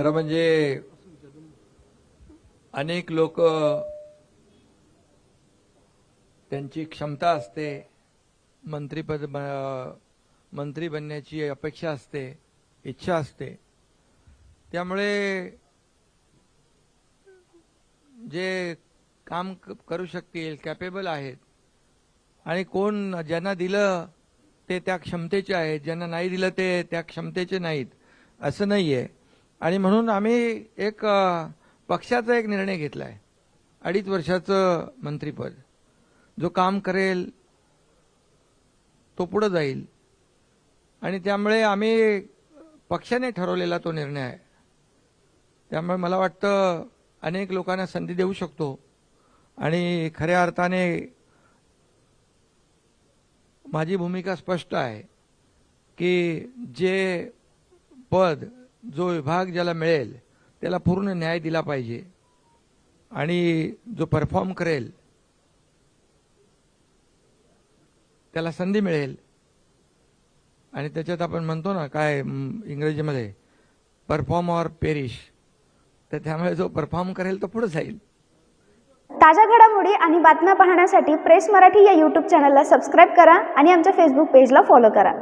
खरं म्हणजे अनेक लोक त्यांची क्षमता असते मंत्रीपद मंत्री बनण्याची अपेक्षा असते इच्छा असते. त्यामुळे जे काम करू शकतील कॅपेबल आहेत आणि कोण ज्यांना दिलं ते त्या क्षमतेचे आहेत ज्यांना नाही दिलं ते त्या क्षमतेचे नाहीत असं नाही आहे आणि म्हणून आम्ही एक पक्षाचा एक निर्णय घेतला आहे अडीच वर्षाचं मंत्रीपद. जो काम करेल तो पुढं जाईल. आणि त्यामुळे आम्ही पक्षाने ठरवलेला तो निर्णय आहे. त्यामुळे मला वाटतं अनेक लोकांना संधी देऊ शकतो. आणि खऱ्या अर्थाने माझी भूमिका स्पष्ट आहे की जे पद जो विभाग ज्याला मिळेल त्याला पूर्ण न्याय दिला पाहिजे. आणि जो परफॉर्म करेल त्याला संधी मिळेल. आणि त्याच्यात आपण म्हणतो ना काय इंग्रजीमध्ये परफॉर्म ऑर पेरिश तर त्यामुळे जो परफॉर्म करेल तो पुढे जाईल. ताज्या घडामोडी आणि बातम्या पाहण्यासाठी प्रेस मराठी या यूट्यूब चॅनलला सबस्क्राईब करा आणि आमच्या फेसबुक पेजला फॉलो करा.